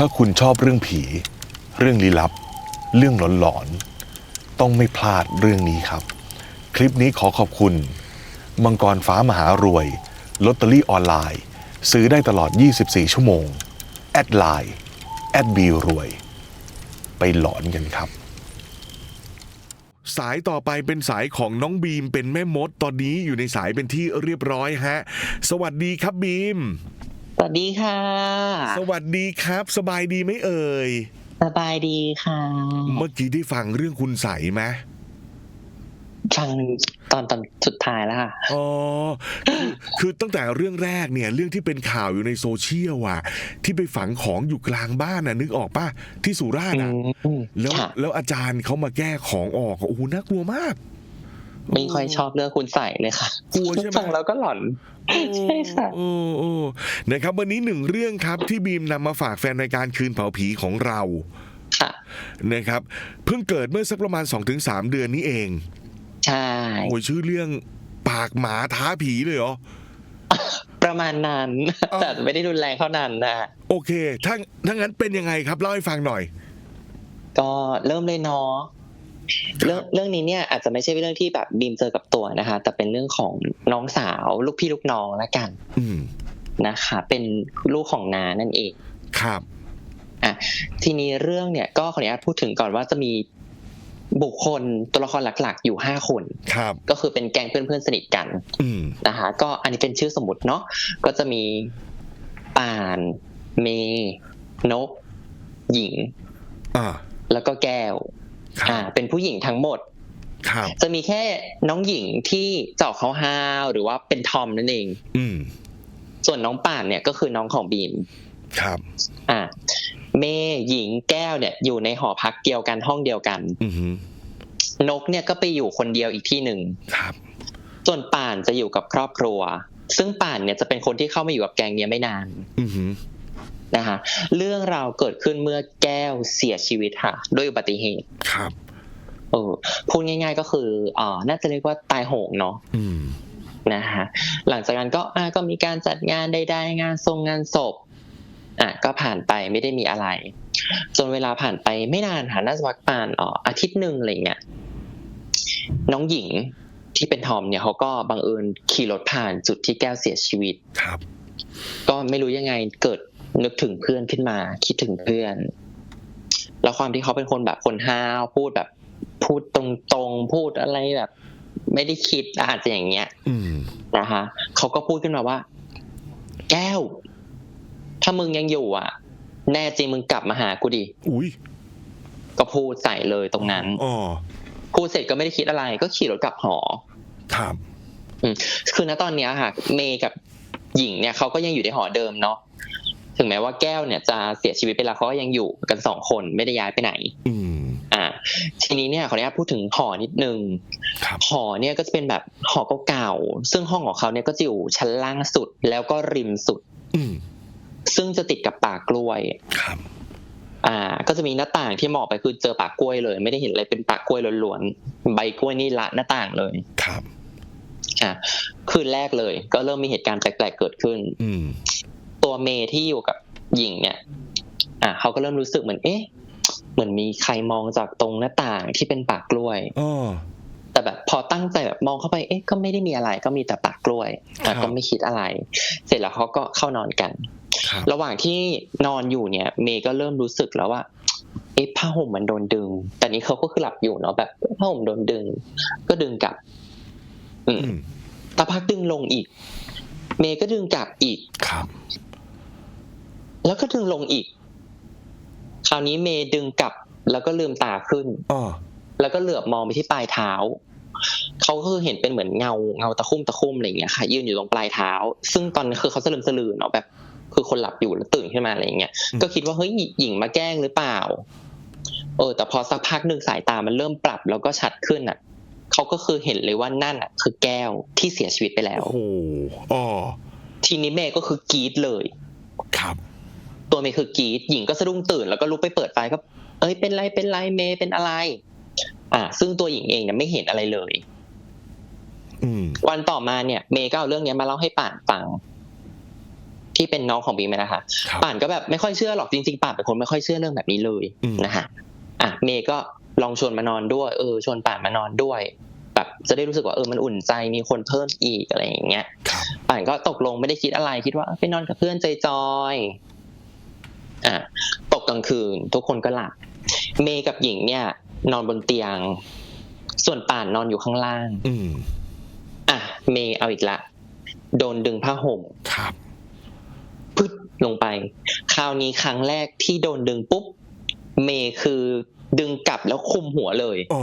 ถ้าคุณชอบเรื่องผี เรื่องลี้ลับ เรื่องหลอนๆ ต้องไม่พลาดเรื่องนี้ครับ คลิปนี้ขอขอบคุณ มังกรฟ้ามหารวยลอตเตอรี่ออนไลน์ ซื้อได้ตลอด 24 ชั่วโมง แอดไลน์ แอดบีรวย ไปหลอนกันครับ สายต่อไปเป็นสายของน้องบีมเป็นแม่มดตอนนี้อยู่ในสายเป็นที่เรียบร้อยฮะ สวัสดีครับบีม สวัสดีค่ะ สวัสดีครับ สบายดีไหมเอ่ย สบายดีค่ะ เมื่อกี้ได้ฟังเรื่องคุณใสไหมฟังตอนตอนสุดท้ายแล้วค่ะ อ๋อ คือคือตั้งแต่เรื่องแรกเนี่ย เรื่องที่เป็นข่าวอยู่ในโซเชียลอะที่ไปฝังของอยู่กลางบ้านน่ะ นึกออกป่ะ ที่สุราษฎร์อะอืมแล้วค่ะแล้วอาจารย์เขามาแก้ของออก โอ้โห น่ากลัวมาก ไม่ค่อยชอบเรื่องคุณใส่เลยค่ะกลัวใช่ไหมฟังแล้วก็หลอนใช่ค่ะโอ้โอ้นะครับ วันนี้หนึ่งเรื่องครับที่บีมนำมาฝากแฟนรายการคืนเผาผีของเราค่ะนะครับ เพิ่งเกิดเมื่อสักประมาณ 2-3 เดือนนี้เองใช่โอ้ยชื่อเรื่องปากหมาท้าผีเลยเหรอประมาณนั้นอ๋อแต่ไม่ได้รุนแรงเท่านั้นนะโอเคถ้าถ้างั้นเป็นยังไงครับเล่าให้ฟังหน่อย ก็เริ่มเลยเนาะ เรื่องเรื่องนี้เนี่ยอาจจะไม่ใช่เรื่องที่แบบบีมเจอกับตัวนะคะ แต่เป็นเรื่องของน้องสาวลูกพี่ลูกน้องละกันอืมนะคะ เป็นลูกของนานั่นเอง ครับอะทีนี้เรื่องเนี่ยก็ขออนุญาตพูดถึงก่อนว่าจะมีบุคคลตัวละครหลักๆ อยู่ห้าคนครับ ก็คือเป็นแก๊งเพื่อนๆสนิทกันอืมนะคะ ก็อันนี้เป็นชื่อสมมติเนาะก็จะมีป่านเมย์นกหญิงอ่าแล้วก็แก้วครั อ่าบเป็นผู้หญิงทั้งหมดครับจะมีแค่น้องหญิงที่เจาะเขาฮาวๆหรือว่าเป็นทอมนั่นเอง อืมส่วนน้องป่านเนี่ยก็คือน้องของบีมครับ อ่าเมย์หญิงแก้วเนี่ย อยู่ในหอพักเดียวกันห้องเดียวกันอืมนกเนี่ยก็ไปอยู่คนเดียวอีกที่หนึ่งครับ ส่วนป่านจะอยู่กับครอบครัว ซึ่งป่านเนี่ยจะเป็นคนที่เข้ามาอยู่กับแกงเนี้ยไม่นาน อืม นะคะเรื่องราวเกิดขึ้นเมื่อแก้วเสียชีวิตค่ะด้วยอุบัติเหตุครับเออพูดง่าย ๆก็คืออ่าน่าจะเรียกว่าตายโหงเนาะอืมนะคะหลังจากนั้นก็อ่าก็มีการจัดงานใดๆงานทรงงานศพอะก็ผ่านไปไม่ได้มีอะไร จนเวลาผ่านไปไม่นานค่ะน่าจะวักปานอ๋ออาทิตย์หนึ่งอะไรเงี้ยน้องหญิงที่เป็นทอมเนี่ยเขาก็บังเอิญขี่รถผ่านจุดที่แก้วเสียชีวิตครับ ก็ไม่รู้ยังไงเกิด นึกถึงเพื่อนขึ้นมา คิดถึงเพื่อน แล้วความที่เขาเป็นคนแบบคนห้าวพูดแบบ พูดตรงๆพูดอะไรแบบ ไม่ได้คิดอาจจะอย่างเงี้ยอืมนะคะเขาก็พูดขึ้นมาว่า แก้ว ถ้ามึงยังอยู่ อะ แน่จริงมึงกลับมาหากูดิอุ้ยก็พูดใส่เลยตรงนั้นอ๋อพูดเสร็จก็ไม่ได้คิดอะไร ก็ขี่รถกลับหอครับคือณตอนเนี้ยค่ะ เมย์กับหญิงเนี่ยเขาก็ยังอยู่ในหอเดิมเนาะ ถึงแม้ว่าแก้วเนี่ยจะเสียชีวิตไปแล้วเขาก็ยังอยู่กันสองคนไม่ได้ย้ายไปไหน อืมอ่า ทีนี้เนี่ยขออนุญาตพูดถึงหอนิดนึงครับหอเนี่ยก็จะเป็นแบบหอเก่าๆซึ่งห้องของเขาเนี่ยก็จะอยู่ชั้นล่างสุดแล้วก็ริมสุด อืมซึ่งจะติดกับป่ากล้วยครับ อ่า ก็จะมีหน้าต่างที่มองออกไปคือเจอป่ากล้วยเลย ไม่ได้เห็นอะไรเป็นป่ากล้วยล้วนๆใบกล้วยนี่ละหน้าต่างเลยครับอ่าคืนแรกเลย ก็เริ่มมีเหตุการณ์แปลกๆเกิดขึ้นอืม ตัวเมย์ที่อยู่กับหญิงเนี่ย อ่าเขาก็เริ่มรู้สึกเหมือนเอ๊ะ เหมือนมีใครมองจากตรงหน้าต่างที่เป็นป่ากล้วยอ๋อแต่แบบพอตั้งใจแบบมองเข้าไปเอ๊ะก็ไม่ได้มีอะไรก็มีแต่ป่ากล้วยครัอะบก็ไม่คิดอะไร เสร็จแล้วเขาก็เข้านอนกันครับระหว่างที่นอนอยู่เนี่ย เมย์ก็เริ่มรู้สึกแล้วว่าเอ๊ะผ้าห่มมันโดนดึง แต่นี้เขาก็คือหลับอยู่เนาะแบบผ้าห่มโดนดึง ก็ดึงกลับ อืมอืมตาพักดึงลงอีก เมย์ก็ดึงกลับอีกครับ แล้วก็ดึงลงอีก คราวนี้เมย์ดึงกลับ แล้วก็ลืมตาขึ้นอ๋อแล้วก็เหลือบมองไปที่ปลายเท้าเขาก็คือเห็นเป็นเหมือนเงาเงาตะคุ่มตะคุ่มอะไรอย่างเงี้ยค่ะ ยืนอยู่ตรงปลายเท้า ซึ่งตอนนั้นคือเขาสลืมสลือเนาะแบบ คือคนหลับอยู่แล้วตื่นขึ้นมาอะไรอย่างเงี้ย ก็คิดว่าเฮ้ยหญิงมาแกล้งหรือเปล่า เออ แต่พอสักพักหนึ่งสายตามันเริ่มปรับ แล้วก็ชัดขึ้นอะเขาก็คือเห็นเลยว่านั่นอะ คือแก้วที่เสียชีวิตไปแล้วโอ้โหอ๋อทีนี้เมย์ก็คือกรีดเลย ครับ ตัวเมย์คือกรีดหญิงก็สะดุ้งตื่นแล้วก็ลุกไปเปิดไฟก็เอ้ยเป็นไรเป็นไรเมย์เป็นอะไร อ่า ซึ่งตัวหญิงเองเนี่ยไม่เห็นอะไรเลยอืมวันต่อมาเนี่ย เมย์ก็เอาเรื่องเนี้ยมาเล่าให้ป่านฟัง ที่เป็นน้องของบีมนะคะครับป่านก็แบบไม่ค่อยเชื่อหรอกจริงๆป่านเป็นคนไม่ค่อยเชื่อเรื่องแบบนี้เลยอืมนะคะอะเมย์ก็ลองชวนมานอนด้วยเออชวนป่านมานอนด้วยแบบจะได้รู้สึกว่าเออมันอุ่นใจมีคนเพิ่มอีกอะไรอย่างเงี้ยครับป่านก็ตกลงไม่ได้คิดอะไรคิดว่าเออไปนอนกับเพื่อนจอยๆ อะตกกลางคืน ทุกคนก็หลับ เมย์กับหญิงเนี่ย นอนบนเตียง ส่วนป่านนอนอยู่ข้างล่าง อืมอะเมย์เอาอีกละ โดนดึงผ้าห่มครับพึดลงไป คราวนี้ครั้งแรกที่โดนดึงปุ๊บ เมย์คือดึงกลับแล้วคุมหัวเลยโอ้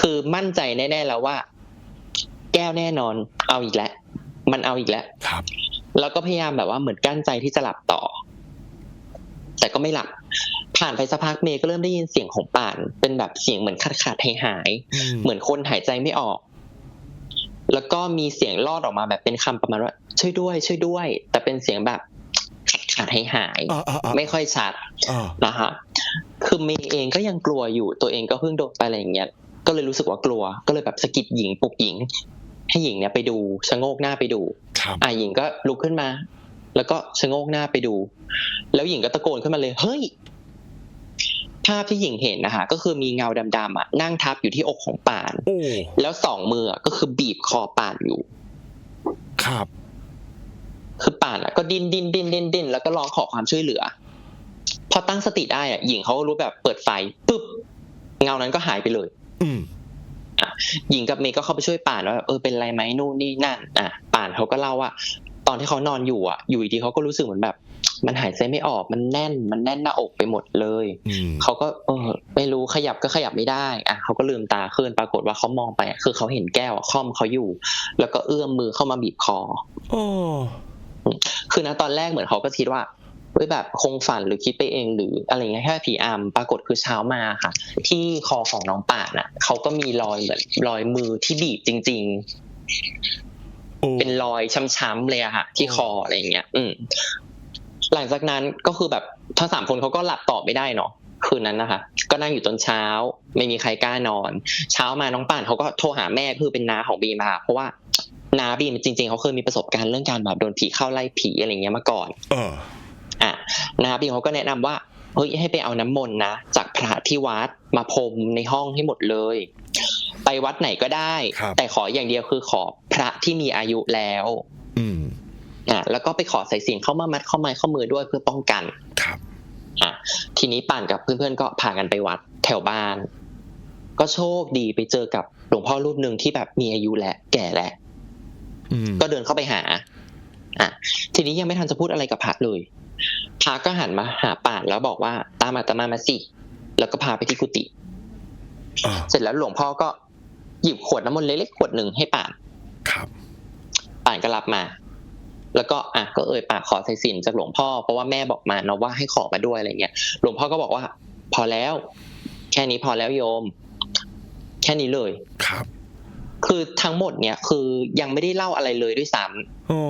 คือมั่นใจแน่ๆแล้วว่า แก้วแน่นอน เอาอีกแล้วมันเอาอีกแล้วครับ แล้วก็พยายามแบบว่าเหมือนกั้นใจที่จะหลับต่อ แต่ก็ไม่หลับ ผ่านไปสักพักเมย์ก็เริ่มได้ยินเสียงของป่าน เป็นแบบเสียงเหมือนขาดขาดหายหายๆอืมเหมือนคนหายใจไม่ออก แล้วก็มีเสียงลอดออกมาแบบเป็นคำประมาณว่าช่วยด้วย ช่วยด้วย แต่เป็นเสียงแบบขาดขาดหายหายอ่าอ่าอ่าไม่ค่อยชัดอ่านะคะคือเมย์เองก็ยังกลัวอยู่ตัวเองก็เพิ่งโดนไปอะไรอย่างเงี้ยก็เลยรู้สึกว่ากลัว ก็เลยแบบสะกิดหญิงปลุกหญิง ให้หญิงเนี่ยไปดูชะโงกหน้าไปดูครับอะหญิงก็ลุกขึ้นมา แล้วก็ชะโงกหน้าไปดู แล้วหญิงก็ตะโกนขึ้นมาเลยเฮ้ยภาพที่หญิงเห็นนะคะก็คือมีเงาดำๆอะนั่งทับอยู่ที่อกของป่านโอ้แล้วสองมืออะก็คือบีบคอป่านอยู่ ครับ คือป่านอะ ก็ดิ้นดิ้นดิ้นดิ้นดิ้นแล้วก็ร้องขอความช่วยเหลือ พอตั้งสติได้อะหญิงเขาก็รู้แบบเปิดไฟปุ๊บเงานั้นก็หายไปเลย อืมหญิงกับเมย์ก็เข้าไปช่วยป่านว่าแบบเออเป็นไรไหมนู่นนี่นั่น อะ ป่านเขาก็เล่าว่าต อนที่เขานอนอยู่อะ อยู่ดีๆเขาก็รู้สึกเหมือนแบบ มันหายใจไม่ออกมันแน่นมันแน่นหน้าอกไปหมดเลยอืมเขาก็เออไม่รู้ขยับก็ขยับไม่ได้อะเขาก็ลืมตาขึ้นปรากฏว่าเขามองไปอะคือเขาเห็นแก้วอะค่อมเขาอยู่ แล้วก็เอื้อมมือเข้ามาบีบคอโอ้คือนะตอนแรกเหมือนเขาก็คิดว่าเฮ้ยแบบคงฝันหรือคิดไปเองหรืออะไรเงี้ยแค่ผีอำปรากฏคือเช้ามาค่ะ ที่คอของน้องป่านอะเขาก็มีรอยเหมือนรอยมือที่บีบจริงโอ้ๆ เป็นรอยช้ำๆเลยอะค่ะ ที่คออะไรอย่างเงี้ย อืม หลังจากนั้นก็คือแบบทั้งสามคนเขาก็หลับต่อไม่ได้เนาะคืนนั้นนะคะ ก็นั่งอยู่จนเช้า ไม่มีใครกล้านอน เช้ามาน้องป่านเขาก็โทรหาแม่คือเป็นน้าของบีมค่ะเพราะว่าน้าบีมจริง ๆเขาเคยมีประสบการณ์เรื่องการแบบโดนผีเข้าไล่ผีอะไรเงี้ยมาก่อน เออ อะนะครับพี่เขาก็แนะนำว่าเฮ้ยให้ไปเอาน้ำมนต์นะจากพระที่วัดมาพรมในห้องให้หมดเลย ไปวัดไหนก็ได้ครับแต่ขออย่างเดียวคือขอพระที่มีอายุแล้ว อืมอะแล้วก็ไปขอใส่สิญจนเข้ามามัดข้อไม้ข้อมือด้วยเพื่อป้องกันครับอะทีนี้ป่านกับเพื่อนๆก็พากันไปวัดแถวบ้าน ก็โชคดีไปเจอกับหลวงพ่อรูปหนึ่งที่แบบมีอายุและแก่แล้วอืมก็เดินเข้าไปหา อะ ทีนี้ยังไม่ทันจะพูดอะไรกับพระเลยพระก็หันมาหาป่านแล้วบอกว่าตามอาตมามาสิ แล้วก็พาไปที่กุฏิอ่าเสร็จแล้วหลวงพ่อก็ หยิบขวดน้ำมนต์เล็กๆขวดหนึ่งให้ป่านครับ ป่านก็รับมา แล้วก็อะก็เอ่ยปากขอใส่สินจากหลวงพ่อเพราะว่าแม่บอกมาเนาะว่าให้ขอมาด้วยอะไรเงี้ยหลวงพ่อก็บอกว่า พอแล้ว แค่นี้พอแล้วโยม แค่นี้เลยครับ คือทั้งหมดเนี่ย คือยังไม่ได้เล่าอะไรเลยด้วยซ้ำโอ้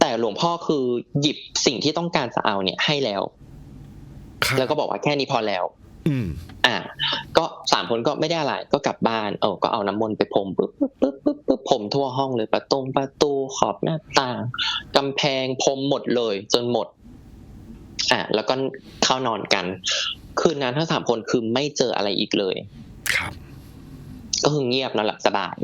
แต่หลวงพ่อคือหยิบสิ่งที่ต้องการจะเอาเนี่ยให้แล้วครับแล้วก็บอกว่าแค่นี้พอแล้ว อืมอ่า ก็สามคนก็ไม่ได้อะไรก็กลับบ้านเออก็เอาน้ำมนต์ไปพรมปึ๊บปึ๊บปึ๊บปึ๊บปึ๊บพรมทั่วห้องเลยประตงประตูขอบหน้าต่างกำแพงพรมหมดเลย จนหมด อ่าแล้วก็เข้านอนกัน คืนนั้นทั้งสามคนคือไม่เจออะไรอีกเลย ครับ ก็คือเงียบนอนหลับสบาย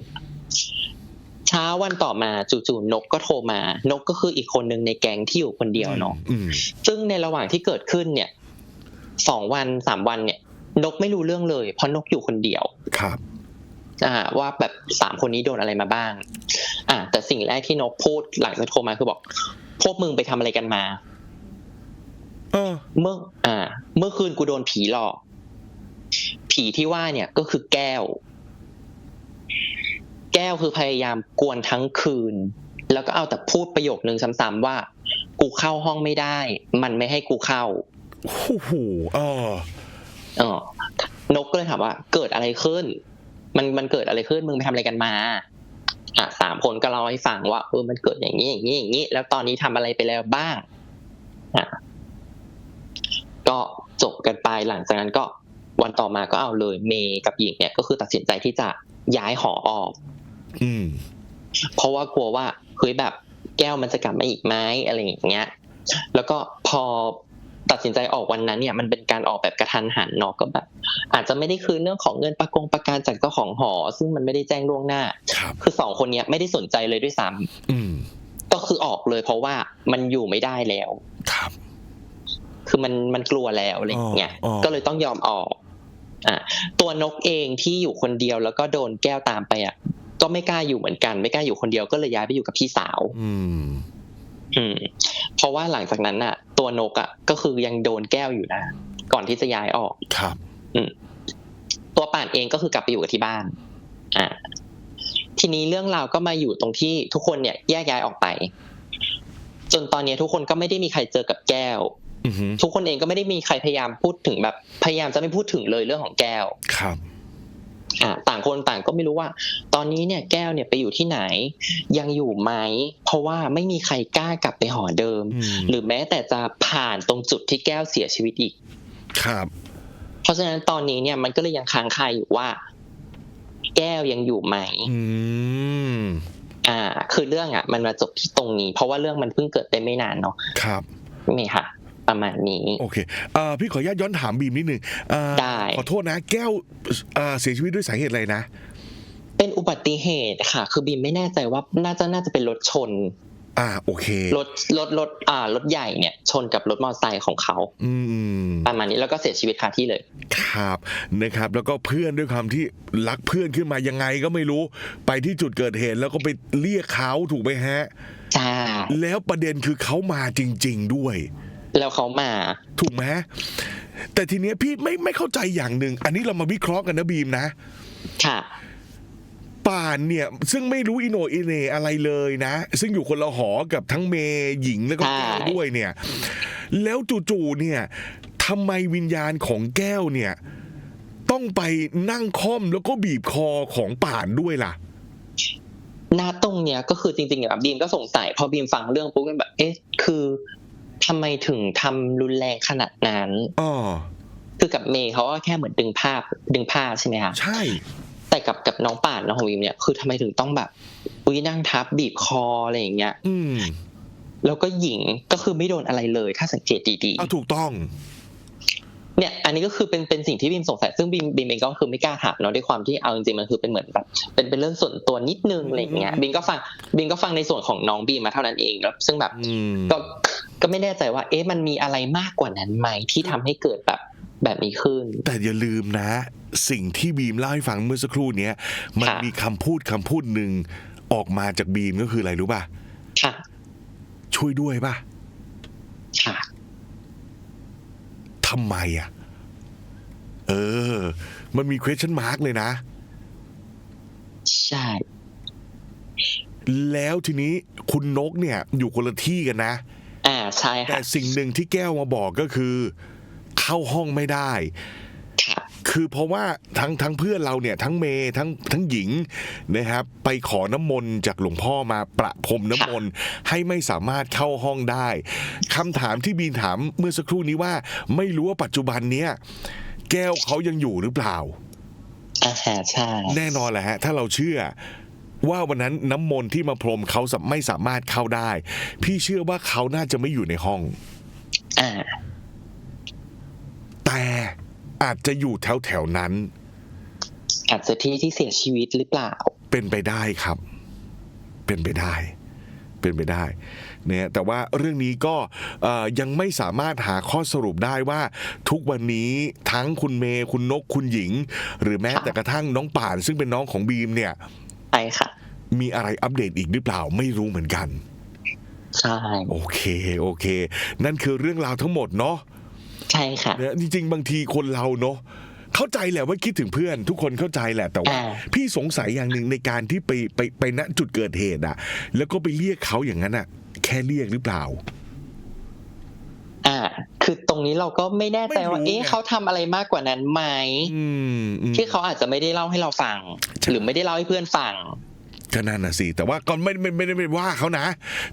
เช้าวันต่อมาจู่ๆนกก็โทรมา นกก็คืออีกคนหนึ่งในแก๊งที่อยู่คนเดียวเนาะอืมซึ่งในระหว่างที่เกิดขึ้นเนี่ย สองวันสามวันเนี่ย นกไม่รู้เรื่องเลย เพราะนกอยู่คนเดียวครับอ่าว่าแบบสามคนนี้โดนอะไรมาบ้าง อ่า แต่สิ่งแรกที่นกพูดหลังจากโทรมาคือบอก พวกมึงไปทำอะไรกันมา เออ เมื่อ อ่า เมื่อคืนกูโดนผีหลอก ผีที่ว่าเนี่ยก็คือแก้ว แก้วคือพยายามกวนทั้งคืน แล้วก็เอาแต่พูดประโยคนึงซ้ำๆว่า กูเข้าห้องไม่ได้ มันไม่ให้กูเข้า โอ้โหเออเออนกก็เลยถามว่า เกิดอะไรขึ้น มันมันเกิดอะไรขึ้นมึงไปทำอะไรกันมาอะสามคนก็เล่าให้ฟังว่าเออมันเกิดอย่างนี้อย่างนี้อย่างนี้แล้วตอนนี้ทำอะไรไปแล้วบ้างอะก็จบกันไปหลังจากนั้นก็วันต่อมาก็เอาเลย เมย์กับหญิงเนี่ยก็คือตัดสินใจที่จะย้ายหอออก อืม เพราะว่ากลัวว่าเฮ้ยแบบแก้วมันจะกลับมาอีกไหมอะไรอย่างเงี้ย แล้วก็พอ ตัดสินใจออกวันนั้นเนี่ยมันเป็นการออกแบบกระทันหันเนาะก็แบบอาจจะไม่ได้คืนเรื่องของเงินประกงประกันจากเจ้าของหอ ซึ่งมันไม่ได้แจ้งล่วงหน้าครับคือสองคนเนี้ยไม่ได้สนใจเลยด้วยซ้ำอืมก็คือออกเลยเพราะว่ามันอยู่ไม่ได้แล้ว ครับ คือมันมันกลัวแล้วอะไรอย่างเงี้ยอ๋ออ๋อก็เลยต้องยอมออกอะตัวนกเองที่อยู่คนเดียวแล้วก็โดนแก้วตามไปอะก็ไม่กล้าอยู่เหมือนกัน ไม่กล้าอยู่คนเดียวก็เลยย้ายไปอยู่กับพี่สาว อืมอืม เพราะว่าหลังจากนั้นอะตัวนกอะก็คือยังโดนแก้วอยู่นะ ก่อนที่จะย้ายออกครับตัวป่านเองก็คือกลับไปอยู่กับที่บ้าน อ่า ทีนี้เรื่องราวก็มาอยู่ตรงที่ทุกคนเนี่ยแยกย้ายออกไป จนตอนนี้ทุกคนก็ไม่ได้มีใครเจอกับแก้วอือหือทุกคนเองก็ไม่ได้มีใครพยายามพูดถึงแบบ พยายามจะไม่พูดถึงเลยเรื่องของแก้ว ครับ อ่าต่างคนต่างก็ไม่รู้ว่า ตอนนี้เนี่ยแก้วเนี่ยไปอยู่ที่ไหน ยังอยู่ไหมเพราะว่าไม่มีใครกล้ากลับไปหอเดิมอืมหรือแม้แต่จะผ่านตรงจุดที่แก้วเสียชีวิตอีก ครับ เพราะฉะนั้นตอนนี้เนี่ยมันก็เลยยังค้างคาอยู่ว่า แก้วยังอยู่ไหมอืมอ่า คือเรื่องอะ มันมาจบที่ตรงนี้ เพราะว่าเรื่องมันเพิ่งเกิดได้ไม่นานเนาะครับนี่ค่ะ ประมาณนี้ โอเคเอ่อพี่ขออนุญาตย้อนถามบีมนิดนึงเอ่อได้ ขอโทษนะ แก้วเอ่อเสียชีวิตด้วยสาเหตุอะไรนะ เป็นอุบัติเหตุค่ะ คือบีมไม่แน่ใจว่าน่าจะน่าจะเป็นรถชน อ่าโอเครถรถรถอ่ารถใหญ่เนี่ย ชนกับรถมอเตอร์ไซค์ของเขา อืม ประมาณนี้แล้วก็เสียชีวิตคาที่เลย ครับนะครับ แล้วก็เพื่อนด้วยความที่รักเพื่อนขึ้นมายังไงก็ไม่รู้ ไปที่จุดเกิดเหตุแล้วก็ไปเรียกเขาถูกไหมฮะ ใช่ แล้วประเด็นคือเขามาจริง ๆ ด้วย แล้วเขามา ถูกไหมแต่ทีเนี้ยพี่ไม่ไม่เข้าใจอย่างหนึ่ง อันนี้เรามาวิเคราะห์กันนะบีมนะ ค่ะ ป่านเนี่ย ซึ่งไม่รู้อิโหนอิเหนอะไรเลยนะ ซึ่งอยู่คนละหอกับทั้งเมย์หญิงแล้วก็ใช่แก้วด้วยเนี่ย แล้วจู่ๆเนี่ยทำไมวิญญาณของแก้วเนี่ย ต้องไปนั่งค่อมแล้วก็บีบคอของป่านด้วยล่ะณตรงเนี้ยก็คือจริงๆแบบบีมก็สงสัยพอบีมฟังเรื่องปุ๊บก็แบบ เอ๊ะ คือ ทำไมถึงทำรุนแรงขนาดนั้นอ๋อคือกับเมย์เขาก็แค่เหมือนดึงภาพดึงผ้าใช่ไหมคะใช่ แต่กับกับน้องป่านน้องของบีมเนี่ยคือทำไมถึงต้องแบบอุ้ยนั่งทับบีบคออะไรอย่างเงี้ย อืมแล้วก็หญิงก็คือไม่โดนอะไรเลย ถ้าสังเกตดีเอาถูกต้องๆเนี่ย อันนี้ก็คือเป็นเป็นสิ่งที่บีมสงสัยซึ่งบีมบีมเองก็คือไม่กล้าถามเนาะด้วยความที่เอาจริงๆมันคือเป็นเหมือนแบบเป็นเป็นเรื่องส่วนตัวนิดนึงอะไรอย่างเงี้ยอืมบีมก็ฟังบีมก็ฟังในส่วนของน้องบีมมาเท่านั้นเองแล้วซึ่งแบบอืมก็ ก็ไม่แน่ใจว่า เอ๊ะมันมีอะไรมากกว่านั้นไหมที่ทำให้เกิดแบบแบบนี้ขึ้น แต่อย่าลืมนะ สิ่งที่บีมเล่าให้ฟังเมื่อสักครู่เนี้ยมันค่ะมีคำพูดคำพูดหนึ่งออกมาจากบีมก็คืออะไรรู้ป่ะค่ะ ช่วยด้วยป่ะค่ะทำไมอะ เออ มันมี question mark เลยนะ ใช่ แล้วทีนี้คุณนกเนี่ย อยู่คนละที่กันนะ อ่าใช่แต่ค่ะสิ่งหนึ่งที่แก้วมาบอกก็คือ เข้าห้องไม่ได้ค่ะคือเพราะว่าทั้งทั้งเพื่อนเราเนี่ย ทั้งเมย์ทั้งทั้งหญิงนะครับ ไปขอน้ำมนต์จากหลวงพ่อมาประพรมน้ำมนต์ให้ไม่สามารถเข้าห้องได้คำถามที่บีนถามเมื่อสักครู่นี้ว่า ไม่รู้ว่าปัจจุบันเนี้ยแก้วเขายังอยู่หรือเปล่าอ่าฮะใช่ แน่นอนแหละฮะ ถ้าเราเชื่อ ว่าวันนั้นน้ำมนต์ที่มาพรมเขาไม่สามารถเข้าได้ พี่เชื่อว่าเขาน่าจะไม่อยู่ในห้องอ่าแต่อาจจะอยู่แถวแถวๆนั้น อาจจะที่ที่เสียชีวิตหรือเปล่า เป็นไปได้ครับ เป็นไปได้ เป็นไปได้เนี่ยแต่ว่าเรื่องนี้ก็เอ่อยังไม่สามารถหาข้อสรุปได้ว่าทุกวันนี้ทั้งคุณเมย์คุณนกคุณหญิง หรือแม้ค่ะแต่กระทั่งน้องป่าน ซึ่งเป็นน้องของบีมเนี่ย ไปค่ะ มีอะไรอัปเดตอีกหรือเปล่าไม่รู้เหมือนกัน ใช่ โอเคโอเค นั่นคือเรื่องราวทั้งหมดเนาะใช่ค่ะเนี่ยจริง ๆ บางทีคนเราเนาะเข้าใจแหละว่าคิดถึงเพื่อน ทุกคนเข้าใจแหละแต่ว่าอ่าพี่สงสัยอย่างหนึ่งในการที่ไปไปไปณจุดเกิดเหตุอะแล้วก็ไปเรียกเขาอย่างนั้นอะแค่เรียกหรือเปล่าอ่า คือตรงนี้เราก็ไม่แน่ใจว่าไม่รู้เอ๊ะไงเขาทำอะไรมากกว่านั้นไหมอืมอืมที่เขาอาจจะไม่ได้เล่าให้เราฟังใช่หรือไม่ได้เล่าให้เพื่อนฟังก็นั่นน่ะสิ แต่ว่าก็ไม่ไม่ไม่ได้ไปว่าเขานะ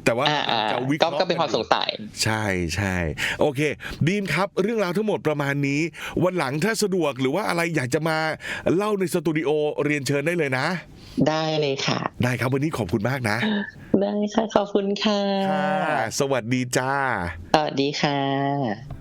แต่ว่าอ่าอ่าจะวิเคก็ราะห์ก็เป็นความสงสัย ใช่ใช่โอเค ดีมครับ เรื่องราวทั้งหมดประมาณนี้ วันหลังถ้าสะดวกหรือว่าอะไรอยากจะมาเล่าในสตูดิโอเรียนเชิญได้เลยนะ ได้เลยค่ะ ได้ครับวันนี้ขอบคุณมากนะ ได้ค่ะ ขอบคุณค่ะ ค่ะ สวัสดีจ้า สวัสดีค่ะ